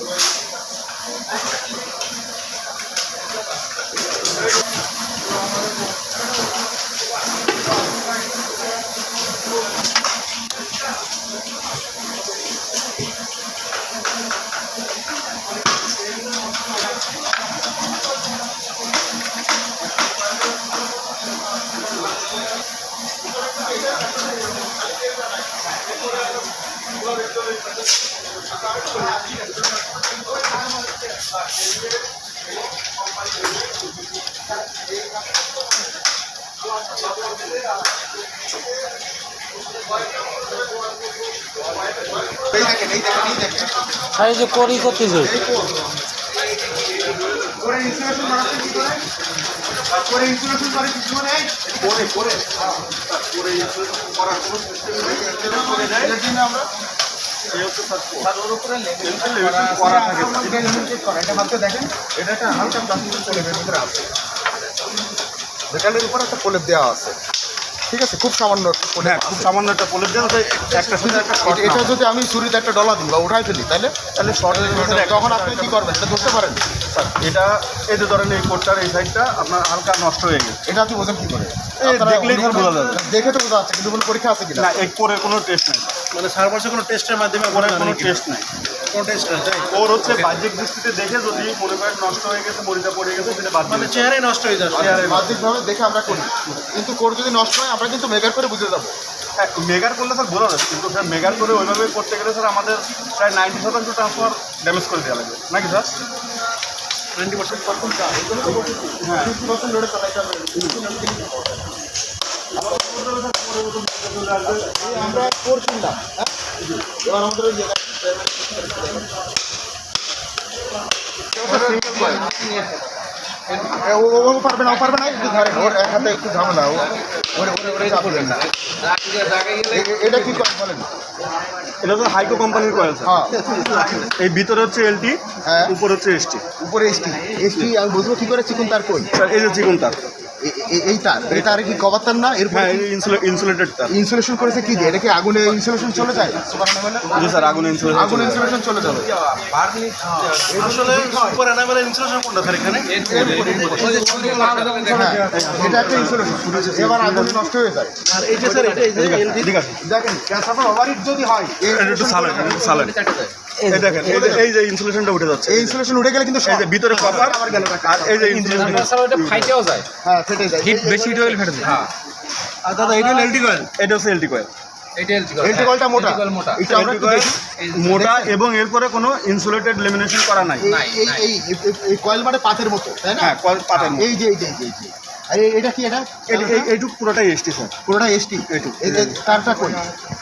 এই দেখেন এই যে করি করতেছে। করে ইনস্টলেশন বানাচ্ছে কি করে? করে ইনস্টলেশন করে কিছু নেই করে করে। করে ইনস্টলেশন করার কোনো সিস্টেম নেই করে দেয়। আমরা এটা লিমিটেড করা এটা মাত্র দেখেন এটা একটা হালকা প্লাস্টিক প্রলেপের ভিতরে আছে। মেটালের উপর একটা প্রলেপ দেওয়া আছে। ঠিক আছে খুব সামান্য একটা হ্যাঁ খুব সামান্য একটা প্রলেপ দেওয়া একটা একটা এটা- এটা যদি আমি ছুরিতে একটা ডলা দিই বা উঠাই ফেলি তাহলে তাহলে একটা- তখন আপনি কি করবেন? এটা ধরতে পারেন? স্যার এটা এই যে ধরেন এই কোটটার এই সাইডটা আপনার হালকা নষ্ট হয়ে গেছে। এটা আপনি বোঝেন কি করে? দেখলেই অনুমান- বোঝা যাবে। দেখে তো বোঝা যাচ্ছে কিন্তু কোনো পরীক্ষা আছে কিনা? না এই কোরের কোনো টেস্ট নেই। মানে সার বর্ষে কোনো টেস্টের মাধ্যমে কোরের কোনো টেস্ট নেই। কোনো টেস্ট নেই তাই? ওর হচ্ছে বাহ্যিক দৃষ্টিতে দেখে যদি মনে করেন নষ্ট হয়ে গেছে মরিচা পড়ে গেছে সেটা বাদ মানে মানে চেহারাই নষ্ট হয়ে যাচ্ছে। বাহ্যিকভাবে দেখে আমরা করি। কিন্তু কোর যদি নষ্ট হয় আমরা কিন্তু মেগার করে বুঝে যাব। মেগার করলে স্যার বোঝা যাচ্ছে কিন্তু স্যার মেগার করে ওইভাবে করতে গেলে স্যার আমাদের প্রায় নাইনটি শতাংশ ট্রান্সফার ড্যামেজ করে দেওয়া লাগবে। নাকি স্যার? টোয়েন্টি পার্সেন্ট হ্যাঁ ফিফটি পার্সেন্ট লোডে চালাইতে হবে আমরা কোর কিনলাম হ্যাঁ? এবার আমাদের ও পারবে না ও পারবে না একটু ধরেন ওর এক হাতে একটু ঝামেলা ওরে ওরে ওরে চাপ দেন না এটা কি বলেন? এটা তো হাইকো কোম্পানির কয়েল হ্যাঁ। এই ভিতরে হচ্ছে এলটি হ্যাঁ। উপর হচ্ছে এসটি উপরে এসটি এসটি আমি বুঝব কি করে? চিকুন তার কই? স্যার এই যে চিকুন তার এই তার এই তারে কি কভার তার না? এরপর হ্যাঁ ইনসুলেটেড তার। ইনসুলেশন করেছে কি দিয়ে এটা কি আগুনে ইনসুলেশন চলে যায়? জি স্যার আগুন ইনসুলেশন আগুন ইনসুলেশন চলে যাবে। আসলে সুপার অ্যানাবেলের ইনসুলেশন কোনটা স্যার এখানে? হ্যাঁ এটা একটা ইনসুলেশন এবার আগুন নষ্ট হয়ে যায়। আর এই যে স্যার এটা এই যে LD ঠিক আছে। দেখেন ট্রান্সফার ওভারহিট যদি হয় একটু সালেন একটু সালেন এই দেখেন এই যে ইনসুলেশনটা উঠে যাচ্ছে। এই ইনসুলেশন উঠে গেলে কিন্তু এই যে ভিতরে কপার আবার গেল টাকা আর এই যে ইনসুলেশন ওটা ফাইটেও যায়। হ্যাঁ ফেটে যায়। হিট বেশি হিট হলে ফেটে যায়। হ্যাঁ। আর দাদা এটা হলো এলডি কয়েল এটা হচ্ছে এলটি কয়েল এটা এলজি এলটি কলটা মোটা? মোটা। এটা আমরা একটু দেখি। মোটা এবং এরপরে কোনো ইনসুলেটেড লেমিনেশন করা নাই। এই- কয়েল মানে পাতের মতো তাই না? হ্যাঁ পাতের এই যে এই যে। এটা কি এটা? এই- এই- এইটুক পুরোটাই এসটি স্যার। পুরোটা এসটি এইটুক। এই যে তারটা কই?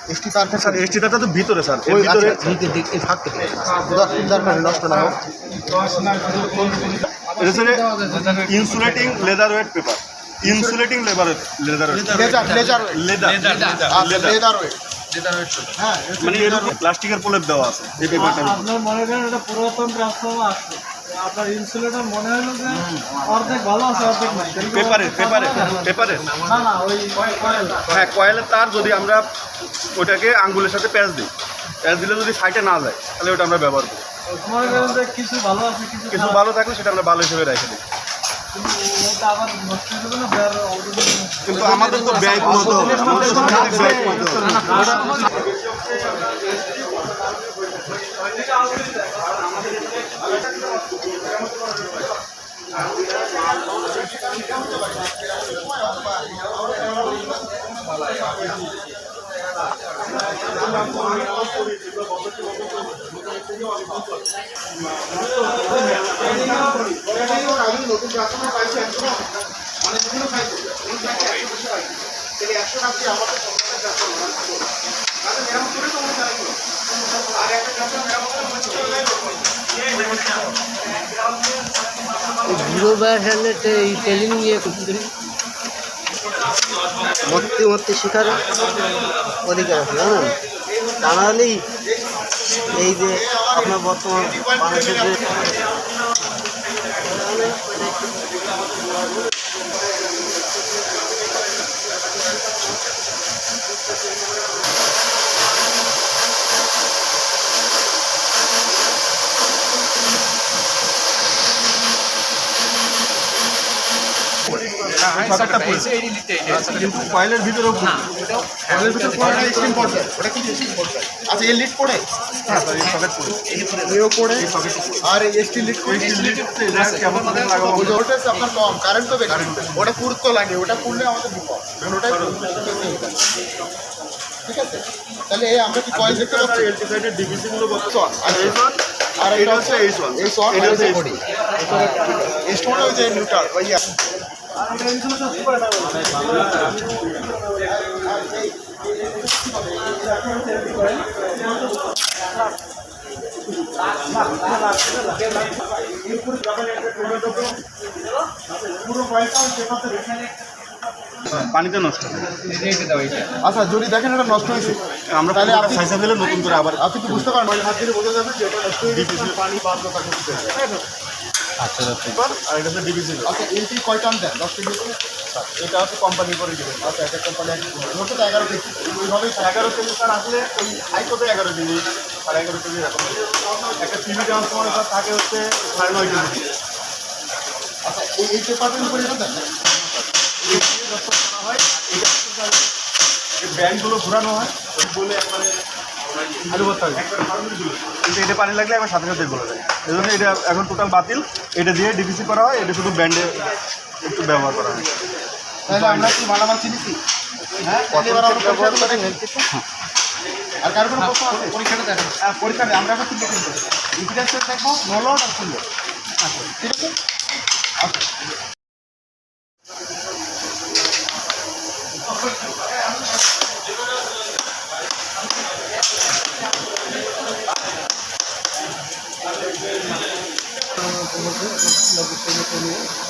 এসটি তারটা স্যার কই? এসটিটা তো ভিতরে স্যার। ওই ভিতরে দিকে দিকে এই ফাঁক থেকে। দশ দরকার নষ্ট না হোক। এটা হচ্ছে insulating leather wet paper insulating labour leather leather wet মানে প্লাস্টিকের প্রলেপ দেওয়া আছে এই। আপনার মনে করেন এটা পুরাতন ট্রান্সফর্মার আছে। আপনার ইনসুলেটর মনে হলো যে অর্ধেক ভালো আছে অর্ধেক নাই কিন্তু পেপারের পেপারের না না ওই কয়েল হ্যাঁ কয়েলের তার যদি আমরা ওটাকে আঙ্গুলের সাথে প্যাচ দিই প্যাচ দিলে যদি সাইটে না যায় তাহলে ওটা আমরা ব্যবহার করি মনে কিছু ভালো আছে কিছু ভালো থাকলে সেটা আমরা ভালো হিসেবে রেখে দিই কিন্তু হয়ে আমাদের তো ব্যয় কমতে হবে ব্যয় আমি নতুন ট্রান্সফর্মার পাইছি একশো মানে বিভিন্ন পাইছি একশো পাইছি তাহলে একশো টাকা আমাদের সম্পূর্ণ ট্রান্সফর্মার তাহলে মেরামত করে আর একটা মেরামত করে জিরো ব্যান্ডের টেলিং নিয়ে মরতে মরতে শেখার অধিকার আছে, জানেন? তা নাহলেই এই যে আপনার বর্তমান বাংলাদেশের যে সকেটটা পুল কিন্তু কয়েলের ভিতরেও কয়েলের ভিতরে পড়ে না স্ক্রিন পড়ছে ওটা কিন্তু স্ক্রিন পড়ছে আচ্ছা এই লিড পড়ে? হ্যাঁ স্যার এই সকেট পুল এও পড়ে। এই সকেট আর এই এসটি লিড করে কেমন লাগাবো ওই যে ওটা হচ্ছে আপনার কম কারেন্ট তো বেশি। ওটা পুরতো লাগে ওটা পুরলে আমাদের বিপদ। কারণ ওটাই ঠিক আছে? তাহলে এই আমরা কি কয়েল দেখতে পাচ্ছি? এলটি সাইডের ডিভিসি গুলো শর্ট আর এই শর্ট আর এটা হচ্ছে এই শর্ট এই শর্ট এটা হচ্ছে এই বডি এই ওই যে নিউট্রাল ওই ইয়া। পানিতে নষ্ট আচ্ছা যদি দেখেন এটা নষ্ট হয়েছে আমরা তাহলে আপনি- সাইজা ফেলে নতুন করে আবার আপনি কি বুঝতে পারেন হাত দিলে বোঝা যাবে যে এটা নষ্ট হয়ে গেছে পানি বাদ করতে আচ্ছা আচ্ছা। আর এটা হচ্ছে আচ্ছা এলটি কয় টান দেন দশ কেজি? করে? এটা হচ্ছে কোম্পানি করে আচ্ছা একটা কোম্পানি এক মোট তো এগারো কেজি। ওইভাবেই এগারো কেজি স্যার আসলে ওই হাইকোতে এগারো কেজি সাড়ে এগারো কেজি এরকম। একটা টিভি ট্রান্সফর্মার স্যার থাকে হচ্ছে সাড়ে নয় কেজি। আচ্ছা এই উপরে এটা দেন। ব্যান্ডগুলো ঘোরানো হয় ওই বলে একবারে আলু ভর্তা। হয়। এটা পানি লাগলে একবার সাথে সাথে গলে যায় এই জন্য এটা এখন টোটাল বাতিল। এটা দিয়ে ডিপিসি করা হয় এটা শুধু ব্যান্ডে একটু ব্যবহার করা হয়। তাহলে আমরা কি মালামাল হ্যাঁ? পরীক্ষা করে দেখেন আর কারও কোনো প্রশ্ন আছে? পরীক্ষাটা দেখেন হ্যাঁ পরীক্ষা নেই আমরা এখন তিনটে করব ইম্পিডেন্স দেখব নলট আর ফুল আচ্ছা ঠিক আছে? আচ্ছা কোনো